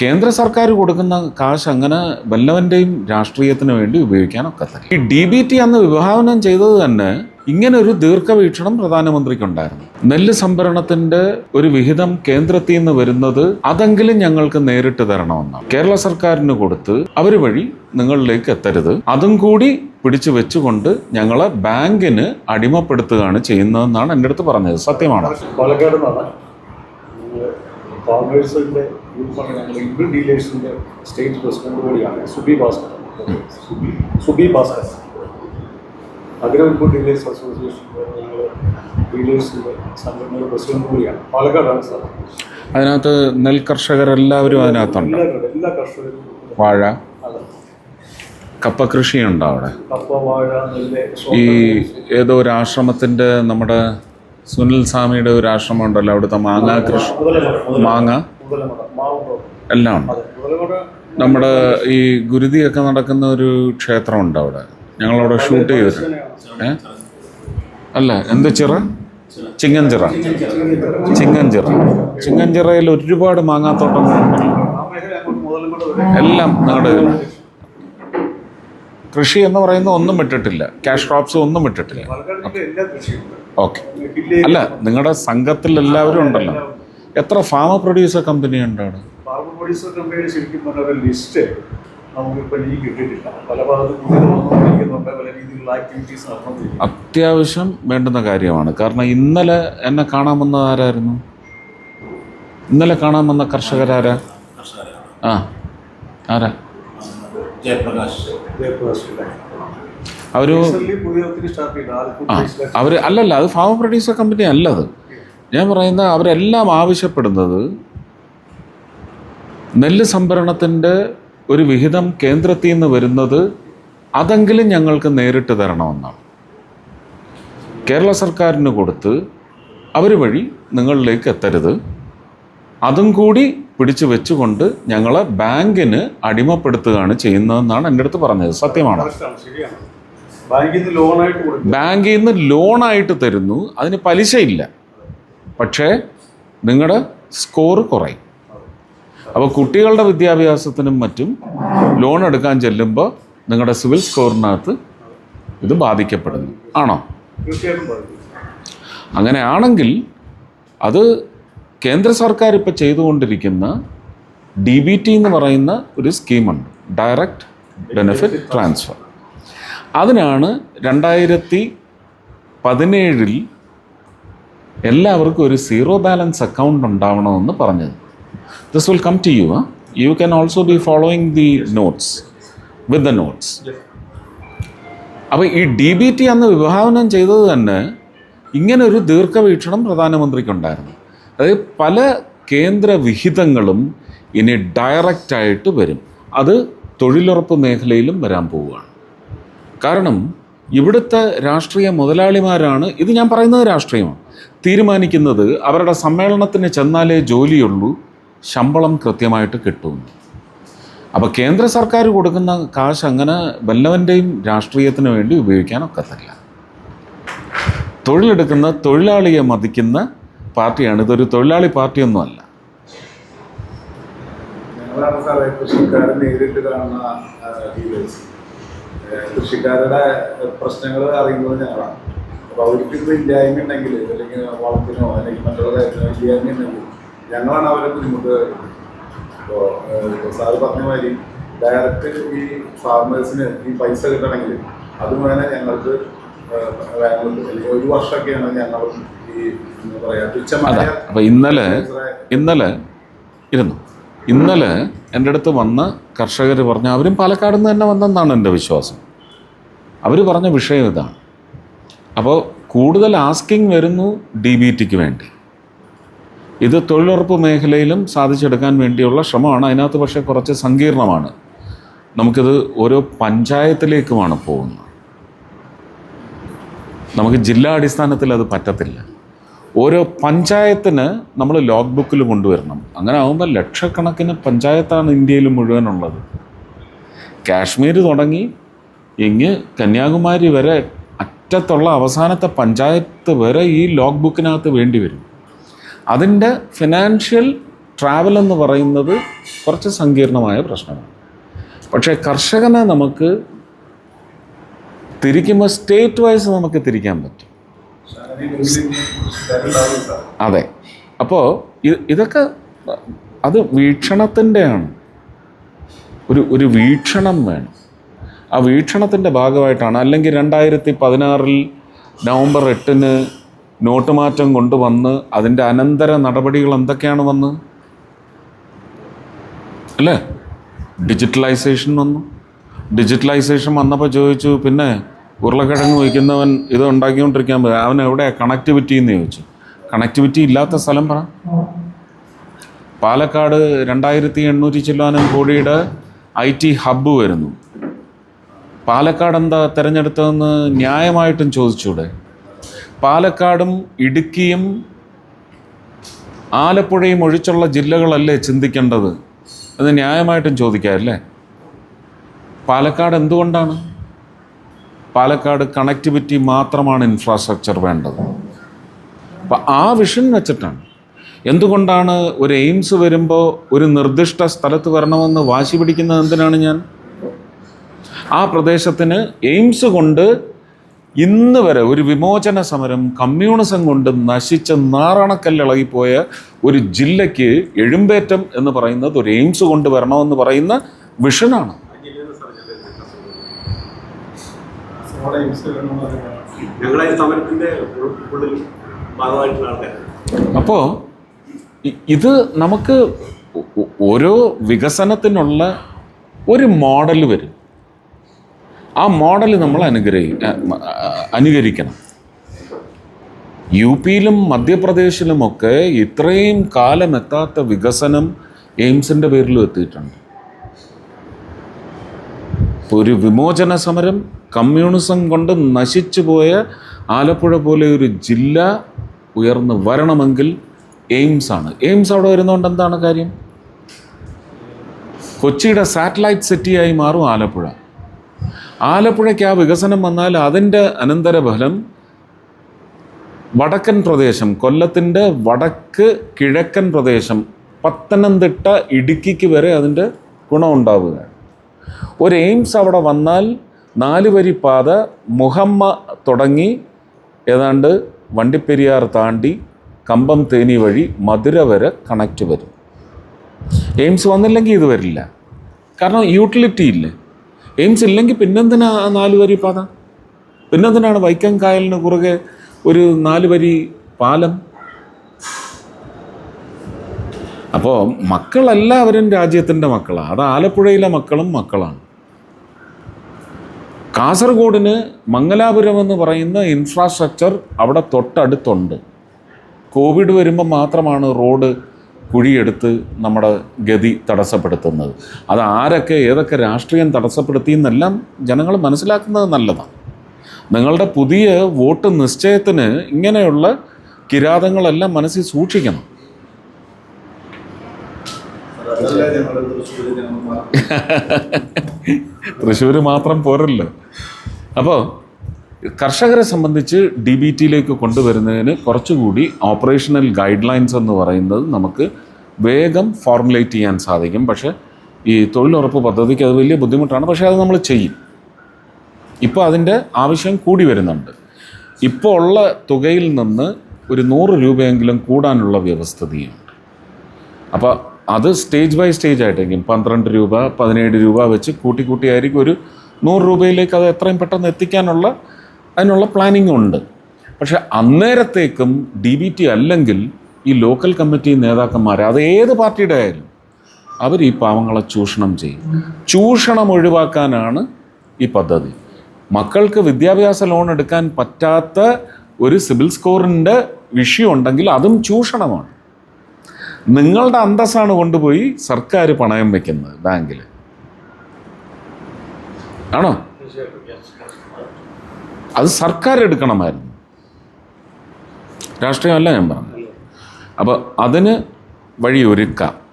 കേന്ദ്ര സർക്കാർ കൊടുക്കുന്ന കാശ് അങ്ങനെ വല്ലവന്റെയും രാഷ്ട്രീയത്തിന് വേണ്ടി ഉപയോഗിക്കാൻ ഒക്കത്തില്ല. ഈ ഡി ബി ടി അന്ന് വിഭാവനം ചെയ്തത് തന്നെ ഇങ്ങനെ ഒരു ദീർഘവീക്ഷണം പ്രധാനമന്ത്രിക്കുണ്ടായിരുന്നു നെല്ല് സംഭരണത്തിന്റെ ഒരു വിഹിതം കേന്ദ്രത്തിൽ നിന്ന് വരുന്നത് അതെങ്കിലും ഞങ്ങൾക്ക് നേരിട്ട് തരണമെന്നാണ്. കേരള സർക്കാരിന് കൊടുത്ത് അവർ വഴി നിങ്ങളിലേക്ക് എത്തരുത്. അതും കൂടി പിടിച്ചു വെച്ചുകൊണ്ട് ഞങ്ങളെ ബാങ്കിന് അടിമപ്പെടുത്തുകയാണ് ചെയ്യുന്നതെന്നാണ് എന്റെ അടുത്ത് പറഞ്ഞത്. സത്യമാണ്. പാലക്കാട് നിന്നാണ്. ഇൻഡു ഡീലേഴ്സിന്റെ സ്റ്റേറ്റ് പ്രസിഡന്റ് കൂടിയാണ് Subi Bhaskar. Subi. Bhaskar. Agri input dealers association ഞങ്ങൾ ഡീലേഴ്സിന്റെ സംഘടനയുടെ പ്രസിഡന്റ് കൂടിയാണ്. പാലക്കാടാണ് സാർ. അതിനകത്ത് നെൽ കർഷകരെല്ലാവരും അതിനകത്തുണ്ട്. എല്ലാ കർഷകരും. വാഴ. കപ്പ കൃഷിയുണ്ടോ അവിടെ? ഈ ഏതോ ഒരു ആശ്രമത്തിന്റെ നമ്മുടെ സുനിൽ സ്വാമിയുടെ ഒരു ആശ്രമം ഉണ്ടല്ലോ അവിടുത്തെ മാങ്ങ കൃഷി മാങ്ങ. എല്ലാം നമ്മുടെ ഈ ഗുരുതിയൊക്കെ നടക്കുന്ന ഒരു ക്ഷേത്രമുണ്ട് അവിടെ. ഞങ്ങളവിടെ ഷൂട്ട് ചെയ്തു. ഏ? അല്ല എന്ത് ചിറ? ചിങ്ങഞ്ചിറ. ചിങ്ങഞ്ചിറ. ചിങ്ങഞ്ചിറയിൽ ഒരുപാട് വരെ എല്ലാം നാട് കൃഷി എന്ന് പറയുന്ന ഒന്നും വിട്ടിട്ടില്ല. ക്യാഷ് ക്രോപ്സ് ഒന്നും വിട്ടിട്ടില്ല. ഓക്കെ. അല്ല നിങ്ങളുടെ സംഘത്തിൽ എല്ലാവരും ഉണ്ടല്ലോ. എത്ര ഫാമ പ്രൊഡ്യൂസർ കമ്പനി ഉണ്ടാണ് അവിടെ ഫാർമർ പ്രൊഡ്യൂസർ കമ്പനിയുടെ ശരിക്കും പറഞ്ഞ ഒരു ലിസ്റ്റ് നമുക്കിപ്പോൾ എനിക്ക് കിട്ടിയിട്ടില്ല പല ഭാഗത്തും പല രീതിയിലുള്ള ആക്ടിവിറ്റീസ് നടന്നുകൊണ്ടിരിക്കും അത്യാവശ്യം വേണ്ടുന്ന കാര്യമാണ്. കാരണം ഇന്നലെ എന്നെ കാണാൻ വന്ന ആരായിരുന്നു? ഇന്നലെ കാണാൻ വന്ന കർഷകരാരാ ആ ആരാ? ജയപ്രകാശ്. അവർ ബേസ്ഡ് അവർ അല്ലല്ല അത് ഫാമ പ്രൊഡ്യൂസർ കമ്പനി അല്ലത്. ഞാൻ പറയുന്ന അവരെല്ലാം ആവശ്യപ്പെടുന്നത് നെല്ല് സംഭരണത്തിന്റെ ഒരു വിഹിതം കേന്ദ്രത്തിൽ നിന്ന് വരുന്നത് അതെങ്കിലും ഞങ്ങൾക്ക് നേരിട്ട് തരണമെന്നാണ്. കേരള സർക്കാരിന് കൊടുത്ത് അവർ വഴി നിങ്ങളിലേക്ക് എത്തരുത്. അതും കൂടി പിടിച്ചു വെച്ചുകൊണ്ട് ഞങ്ങളെ ബാങ്കിന് അടിമപ്പെടുത്തുകയാണ് ചെയ്യുന്നതെന്നാണ് എന്റെ അടുത്ത് പറഞ്ഞത്. സത്യമാണ്. ബാങ്കിൽ നിന്ന് ലോണായിട്ട് തരുന്നു. അതിന് പലിശയില്ല. പക്ഷേ നിങ്ങളുടെ സ്കോർ കുറയും. അപ്പോൾ കുട്ടികളുടെ വിദ്യാഭ്യാസത്തിനും മറ്റും ലോൺ എടുക്കാൻ ചെല്ലുമ്പോൾ നിങ്ങളുടെ സിവിൽ സ്കോറിനകത്ത് ഇത് ബാധിക്കപ്പെടുന്നു. ആണോ? അങ്ങനെയാണെങ്കിൽ അത് കേന്ദ്ര സർക്കാർ ഇപ്പോൾ ചെയ്തുകൊണ്ടിരിക്കുന്ന ഡി ബി ടി എന്ന് പറയുന്ന ഒരു സ്കീമുണ്ട്. ഡയറക്റ്റ് ബെനിഫിറ്റ് ട്രാൻസ്ഫർ അതിനാണ് രണ്ടായിരത്തി പതിനേഴിൽ എല്ലാവർക്കും ഒരു സീറോ ബാലൻസ് അക്കൗണ്ട് ഉണ്ടാവണമെന്ന് പറഞ്ഞത്. This will come to you you can also be following the notes with the notes അപ്പോൾ ഈ ഡി ബി ടി അന്ന് വിഭാവനം ചെയ്തത് തന്നെ ഇങ്ങനെ ഒരു ദീർഘവീക്ഷണം പ്രധാനമന്ത്രിക്കുണ്ടായിരുന്നു. അതായത് പല കേന്ദ്ര വിഹിതങ്ങളും ഇനി ഡയറക്റ്റായിട്ട് വരും. അത് തൊഴിലുറപ്പ് മേഖലയിലും വരാൻ പോവുകയാണ്. കാരണം ഇവിടുത്തെ രാഷ്ട്രീയ മുതലാളിമാരാണ് ഇത് ഞാൻ പറയുന്നത് രാഷ്ട്രീയമാണ് തീരുമാനിക്കുന്നത് അവരുടെ സമ്മേളനത്തിന് ചെന്നാലേ ജോലിയുള്ളൂ ശമ്പളം കൃത്യമായിട്ട് കിട്ടുമെന്ന് അപ്പോൾ കേന്ദ്ര സർക്കാർ കൊടുക്കുന്ന കാശ് അങ്ങനെ വല്ലവന്റെയും രാഷ്ട്രീയത്തിന് വേണ്ടി ഉപയോഗിക്കാൻ ഒക്കത്തില്ല തൊഴിലെടുക്കുന്ന തൊഴിലാളിയെ മതിക്കുന്ന പാർട്ടിയാണ് ഇതൊരു തൊഴിലാളി പാർട്ടിയൊന്നുമല്ല. ഞങ്ങളാണ് സാറേ നേരിട്ട് കാണുന്ന കൃഷിക്കാരുടെ പ്രശ്നങ്ങൾ അറിയുന്നത് ഞങ്ങളാണ് അപ്പോൾ അവർക്ക് ഇത് ഇല്ലായ്മ ഉണ്ടെങ്കിൽ അല്ലെങ്കിൽ വളത്തിനോ അല്ലെങ്കിൽ മറ്റുള്ള കാര്യത്തിനോ ഇല്ലായ്മ ഉണ്ടെങ്കിൽ ഞങ്ങളാണ് അവരെ ബുദ്ധിമുട്ട് അപ്പോൾ സാറ് പറഞ്ഞ മാതിരി ഡയറക്റ്റ് ഈ ഫാർമേഴ്സിന് ഈ പൈസ കിട്ടണമെങ്കിൽ അത് ഞങ്ങൾക്ക് ഒരു വർഷമൊക്കെയാണ് ഞങ്ങൾ ഈ എന്താ പറയുക തുച്ഛമായ അപ്പോൾ ഇന്നലെ ഇന്നലെ ഇരുന്നു? ഇന്നലെ എന്റെ അടുത്ത് വന്ന് കർഷകർ പറഞ്ഞ അവരും പാലക്കാട് നിന്ന് തന്നെ വന്നെന്നാണ് എന്റെ വിശ്വാസം. അവർ പറഞ്ഞ വിഷയം ഇതാണ്. അപ്പോൾ കൂടുതൽ ആസ്കിങ് വരുന്നു ഡി ബി ടിക്ക് വേണ്ടി. ഇത് തൊഴിലുറപ്പ് മേഖലയിലും സാധിച്ചെടുക്കാൻ വേണ്ടിയുള്ള ശ്രമമാണ്. അതിനകത്ത് പക്ഷേ കുറച്ച് സങ്കീർണമാണ്. നമുക്കിത് ഓരോ പഞ്ചായത്തിലേക്കുമാണ് പോകുന്നത്. നമുക്ക് ജില്ലാ അടിസ്ഥാനത്തിൽ അത് പറ്റത്തില്ല. ഓരോ പഞ്ചായത്തിന് നമ്മൾ ലോഗ് ബുക്കിൽ കൊണ്ടുവരണം. അങ്ങനെ ആകുമ്പോൾ ലക്ഷക്കണക്കിന് പഞ്ചായത്താണ് ഇന്ത്യയിൽ മുഴുവനുള്ളത്. കാശ്മീർ തുടങ്ങി ഇങ്ങ് കന്യാകുമാരി വരെ അറ്റത്തുള്ള അവസാനത്തെ പഞ്ചായത്ത് വരെ ഈ ലോഗ് ബുക്കിനകത്ത് വേണ്ടി വരും. അതിന്റെ ഫിനാൻഷ്യൽ ട്രാവൽ എന്ന് പറയുന്നത് കുറച്ച് സങ്കീർണമായ പ്രശ്നമാണ്. പക്ഷേ കർഷകനെ നമുക്ക് തിരിക്കുമ്പോൾ സ്റ്റേറ്റ് വൈസ് നമുക്ക് തിരിക്കാൻ പറ്റും. അതെ. അപ്പോൾ ഇതൊക്കെ അത് വീക്ഷണത്തിന്റെയാണ്. ഒരു ഒരു വീക്ഷണം വേണം. ആ വീക്ഷണത്തിന്റെ ഭാഗമായിട്ടാണ് അല്ലെങ്കിൽ രണ്ടായിരത്തി പതിനാറിൽ നവംബർ എട്ടിന് നോട്ട് മാറ്റം കൊണ്ടുവന്ന് അതിന്റെ അനന്തര നടപടികൾ എന്തൊക്കെയാണ് വന്ന്? അല്ലേ? ഡിജിറ്റലൈസേഷൻ വന്നു. ഡിജിറ്റലൈസേഷൻ വന്നപ്പോൾ ചോദിച്ചു പിന്നെ ഉരുളക്കിഴങ്ങ് വയ്ക്കുന്നവൻ ഇത് ഉണ്ടാക്കിക്കൊണ്ടിരിക്കാൻ പറ്റും അവൻ എവിടെ കണക്ടിവിറ്റി എന്ന് ചോദിച്ചു. കണക്ടിവിറ്റി ഇല്ലാത്ത സ്ഥലം പറ. പാലക്കാട് രണ്ടായിരത്തി എണ്ണൂറ്റി ചില്ലാനം കോടിയുടെ ഐ ടി ഹബ്ബ് വരുന്നു. പാലക്കാട് എന്താ തിരഞ്ഞെടുത്തതെന്ന് ന്യായമായിട്ടും ചോദിച്ചൂടെ? പാലക്കാടും ഇടുക്കിയും ആലപ്പുഴയും ഒഴിച്ചുള്ള ജില്ലകളല്ലേ ചിന്തിക്കേണ്ടത്? അത് ന്യായമായിട്ടും ചോദിക്കാമല്ലേ പാലക്കാട് എന്തുകൊണ്ടാണ്? പാലക്കാട് കണക്ടിവിറ്റി മാത്രമാണ് ഇൻഫ്രാസ്ട്രക്ചർ വേണ്ടത്. അപ്പം ആ വിഷൻ വെച്ചിട്ടാണ്. എന്തുകൊണ്ടാണ് ഒരു എയിംസ് വരുമ്പോൾ ഒരു നിർദ്ദിഷ്ട സ്ഥലത്ത് വരണമെന്ന് വാശി പിടിക്കുന്നത് എന്തിനാണ് ഞാൻ? ആ പ്രദേശത്തിന് എയിംസ് കൊണ്ട് ഇന്ന് വരെ ഒരു വിമോചന സമരം കമ്മ്യൂണിസം കൊണ്ട് നശിച്ച് നാറണക്കല്ലിളകിപ്പോയ ഒരു ജില്ലയ്ക്ക് എഴുമ്പേറ്റം എന്ന് പറയുന്നത് ഒരു എയിംസ് കൊണ്ട് വരണമെന്ന് പറയുന്ന വിഷനാണ്. അപ്പോൾ ഇത് നമുക്ക് ഓരോ വികസനത്തിനുള്ള ഒരു മോഡൽ വരും. ആ മോഡൽ നമ്മൾ അനുഗ്രഹി അനുകരിക്കണം. യു പിയിലും മധ്യപ്രദേശിലുമൊക്കെ ഇത്രയും കാലം എത്താത്ത വികസനം എയിംസിന്റെ പേരിലും എത്തിയിട്ടുണ്ട്. ഒരു വിമോചന സമരം കമ്മ്യൂണിസം കൊണ്ട് നശിച്ചു പോയ ആലപ്പുഴ പോലെ ഒരു ജില്ല ഉയർന്നു വരണമെങ്കിൽ എയിംസ് ആണ്. എയിംസ് അവിടെ വരുന്നതുകൊണ്ട് എന്താണ് കാര്യം? കൊച്ചിയുടെ സാറ്റലൈറ്റ് സിറ്റിയായി മാറും ആലപ്പുഴ. ആലപ്പുഴയ്ക്ക് ആ വികസനം വന്നാൽ അതിന്റെ അനന്തരഫലം വടക്കൻ പ്രദേശം കൊല്ലത്തിന്റെ വടക്ക് കിഴക്കൻ പ്രദേശം പത്തനംതിട്ട ഇടുക്കിക്ക് വരെ അതിന്റെ ഗുണമുണ്ടാവുക ഒരു എയിംസ് അവിടെ വന്നാൽ നാല് വരി പാത മുഹമ്മ തുടങ്ങി ഏതാണ്ട് വണ്ടിപ്പെരിയാർ താണ്ടി കമ്പം തേനി വഴി മധുര വരെ കണക്റ്റ് വരും. എയിംസ് വന്നില്ലെങ്കിൽ ഇത് വരില്ല. കാരണം യൂട്ടിലിറ്റി ഇല്ലേ? എയിംസ് ഇല്ലെങ്കിൽ പിന്നെന്തിനാ നാല് വരി പാത? പിന്നെന്തിനാണ് വൈക്കം കായലിന് കുറുകെ ഒരു നാല് വരി പാലം? അപ്പോൾ മക്കളെല്ലാവരും രാജ്യത്തിന്റെ മക്കളാണ് അത് ആലപ്പുഴയിലെ മക്കളും മക്കളാണ്. കാസർഗോഡിന് മംഗലാപുരം എന്ന് പറയുന്ന ഇൻഫ്രാസ്ട്രക്ചർ അവിടെ തൊട്ടടുത്തുണ്ട്. കോവിഡ് വരുമ്പോൾ മാത്രമാണ് റോഡ് കുഴിയെടുത്ത് നമ്മുടെ ഗതി തടസ്സപ്പെടുത്തുന്നത്. അത് ആരൊക്കെ ഏതൊക്കെ രാഷ്ട്രീയം തടസ്സപ്പെടുത്തി എന്നെല്ലാം ജനങ്ങൾ മനസ്സിലാക്കുന്നത് നല്ലതാണ്. നിങ്ങളുടെ പുതിയ വോട്ട് നിശ്ചയത്തിന് ഇങ്ങനെയുള്ള കിരാതങ്ങളെല്ലാം മനസ്സിൽ സൂക്ഷിക്കണം. തൃശ്ശൂർ മാത്രം പോരല്ലോ. അപ്പോൾ കർഷകരെ സംബന്ധിച്ച് ഡി ബി ടിയിലേക്ക് കൊണ്ടുവരുന്നതിന് കുറച്ചുകൂടി ഓപ്പറേഷണൽ ഗൈഡ് ലൈൻസ് എന്ന് പറയുന്നത് നമുക്ക് വേഗം ഫോർമുലേറ്റ് ചെയ്യാൻ സാധിക്കും. പക്ഷേ ഈ തൊഴിലുറപ്പ് പദ്ധതിക്ക് അത് വലിയ ബുദ്ധിമുട്ടാണ്. പക്ഷേ അത് നമ്മൾ ചെയ്യും. ഇപ്പോൾ അതിന്റെ ആവശ്യം കൂടി വരുന്നുണ്ട്. ഇപ്പോൾ ഉള്ള തുകയിൽ നിന്ന് ഒരു നൂറ് രൂപയെങ്കിലും കൂടാനുള്ള വ്യവസ്ഥതയുണ്ട്. അപ്പോൾ അത് സ്റ്റേജ് ബൈ സ്റ്റേജ് ആയിട്ടെങ്കിലും പന്ത്രണ്ട് രൂപ പതിനേഴ് രൂപ വെച്ച് കൂട്ടി കൂട്ടിയായിരിക്കും ഒരു നൂറ് രൂപയിലേക്ക് അത് എത്രയും പെട്ടെന്ന് എത്തിക്കാനുള്ള അതിനുള്ള പ്ലാനിങ് ഉണ്ട്. പക്ഷേ അന്നേരത്തേക്കും ഡി ബി ടി അല്ലെങ്കിൽ ഈ ലോക്കൽ കമ്മിറ്റി നേതാക്കന്മാർ അത് ഏത് പാർട്ടിയുടെ ആയാലും അവർ ഈ പാവങ്ങളെ ചൂഷണം ചെയ്യും. ചൂഷണം ഒഴിവാക്കാനാണ് ഈ പദ്ധതി. മക്കൾക്ക് വിദ്യാഭ്യാസ ലോൺ എടുക്കാൻ പറ്റാത്ത ഒരു സിവിൽ സ്കോറിന്റെ വിഷയം ഉണ്ടെങ്കിൽ അതും ചൂഷണമാണ്. നിങ്ങളുടെ അന്തസ്സാണ് കൊണ്ടുപോയി സർക്കാർ പണയം വെക്കുന്നത് ബാങ്കിൽ. ആണോ? അത് സർക്കാർ എടുക്കണമായിരുന്നു. രാഷ്ട്രീയമല്ല ഞാൻ പറഞ്ഞത്. അപ്പോൾ അതിന് വഴിയൊരുക്കാം.